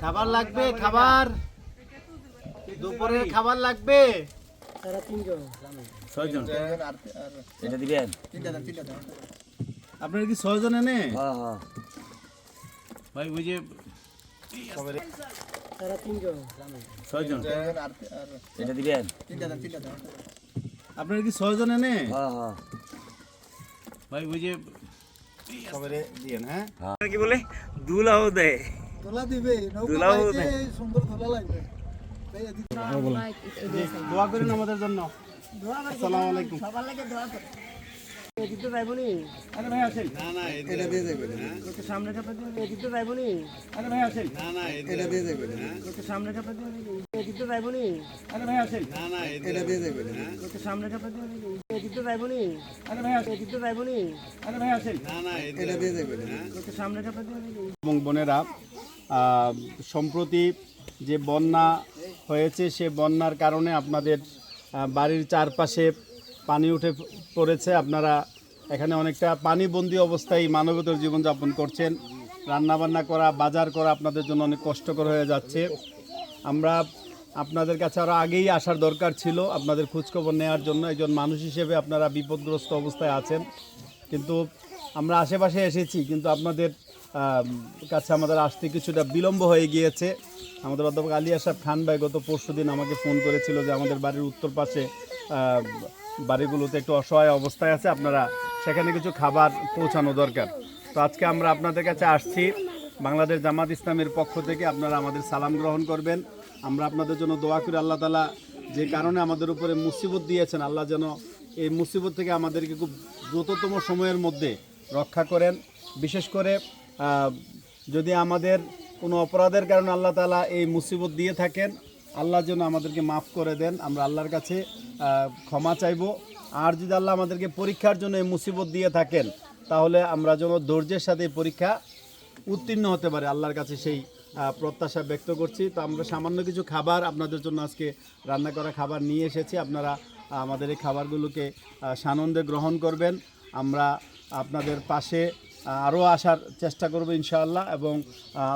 খাবার লাগবে খাবার। দুপুরের খাবার লাগবে। ছয়জন। এটা দিবেন? আপনার কি ছয়জন এনে? হ্যাঁ হ্যাঁ। ভাই ওই যে ছয়জন। এটা দিবেন? আপনার কি ছয়জন এনে? হ্যাঁ হ্যাঁ। ভাই ওই যে সবারে হ্যাঁ। কি বলে? দুলাও দেয়। তোলা দিবে নৌকা। সুন্দর তোলা লাগবে। দোয়া করেন আমাদের জন্য। আসসালামু আলাইকুম। এদিকে যাইবনি আরে ভাই আছেন না না এটা দিয়ে সামনে দিন এদিকে যাইবনি আরে ভাই আছেন না না এটা দিয়ে যাবে একটু সামনে কাপড় দিন এদিকে যাইবনি আরে ভাই আছেন না না এটা দিয়ে যাবে একটু সামনে কাপড় দিন এদিকে যাইবনি আরে ভাই আছেন এদিকে যাইবনি আরে ভাই আছেন না না এটা দিয়ে যাবে একটু সামনে কাপড় দিন এবং বোনেরা সম্প্রতি যে বন্যা হয়েছে, সে বন্যার কারণে আপনাদের বাড়ির চারপাশে পানি উঠে পড়েছে। আপনারা এখানে অনেকটা পানিবন্দি অবস্থায় মানবতর জীবনযাপন করছেন। রান্নাবান্না করা, বাজার করা আপনাদের জন্য অনেক কষ্টকর হয়ে যাচ্ছে। আমরা আপনাদের কাছে আরও আগেই আসার দরকার ছিল আপনাদের খোঁজখবর নেওয়ার জন্য। একজন মানুষ হিসেবে আপনারা বিপদগ্রস্ত অবস্থায় আছেন। কিন্তু আমরা আশেপাশে এসেছি, কিন্তু আপনাদের কাছে আমাদের আসতে কিছুটা বিলম্ব হয়ে গিয়েছে। আমাদের অধ্যাপক আলী আসাদ খান ভাই গত পরশু দিন আমাকে ফোন করেছিল যে আমাদের বাড়ির উত্তর পাশে বাড়িগুলোতে একটু অসহায় অবস্থায় আছে, আপনারা সেখানে কিছু খাবার পৌঁছানো দরকার। তো আজকে আমরা আপনাদের কাছে আসছি। বাংলাদেশ জামাত ইসলামের পক্ষ থেকে আপনারা আমাদের সালাম গ্রহণ করবেন। আমরা আপনাদের জন্য দোয়া করি আল্লাহ তালা যে কারণে আমাদের উপরে মুসিবত দিয়েছেন, আল্লাহ যেন এই মুসিবত থেকে আমাদেরকে খুব দ্রুততম সময়ের মধ্যে রক্ষা করেন। বিশেষ করে যদি আমাদের কোনো অপরাধের কারণে আল্লাহ তালা এই মুসিবত দিয়ে থাকেন, আল্লাহ যেন আমাদেরকে মাফ করে দেন। আমরা আল্লাহর কাছে ক্ষমা চাইব। আর যদি আল্লাহ আমাদেরকে পরীক্ষার জন্য এই মুসিবত দিয়ে থাকেন, তাহলে আমরা যেন ধৈর্যের সাথে পরীক্ষা উত্তীর্ণ হতে পারে। আল্লাহর কাছে সেই প্রত্যাশা ব্যক্ত করছি। তো আমরা সামান্য কিছু খাবার আপনাদের জন্য আজকে রান্না করা খাবার নিয়ে এসেছি। আপনারা আমাদের এই খাবারগুলোকে সানন্দে গ্রহণ করবেন। আমরা আপনাদের পাশে আরও আসার চেষ্টা করব ইনশাআল্লাহ এবং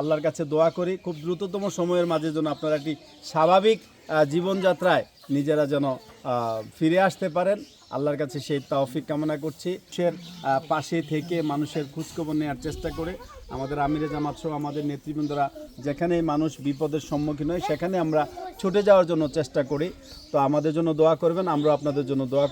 আল্লাহর কাছে দোয়া করি। খুব দ্রুততম সময়ের মাঝে যেন আপনারা একটি স্বাভাবিক জীবনযাত্রায় নিজেরা যেন ফিরে আসতে পারেন। আল্লাহর কাছে সেই তৌফিক কামনা করছি। মানুষের পাশে থেকে মানুষের খোঁজখবর নেওয়ার চেষ্টা করে। আমাদের আমিরে জামাত সহ আমাদের নেতৃবৃন্দরা যেখানে মানুষ বিপদের সম্মুখীন হয়, সেখানে আমরা ছুটে যাওয়ার জন্য চেষ্টা করি। তো আমাদের জন্য দোয়া করবেন আমরা আপনাদের জন্য দোয়া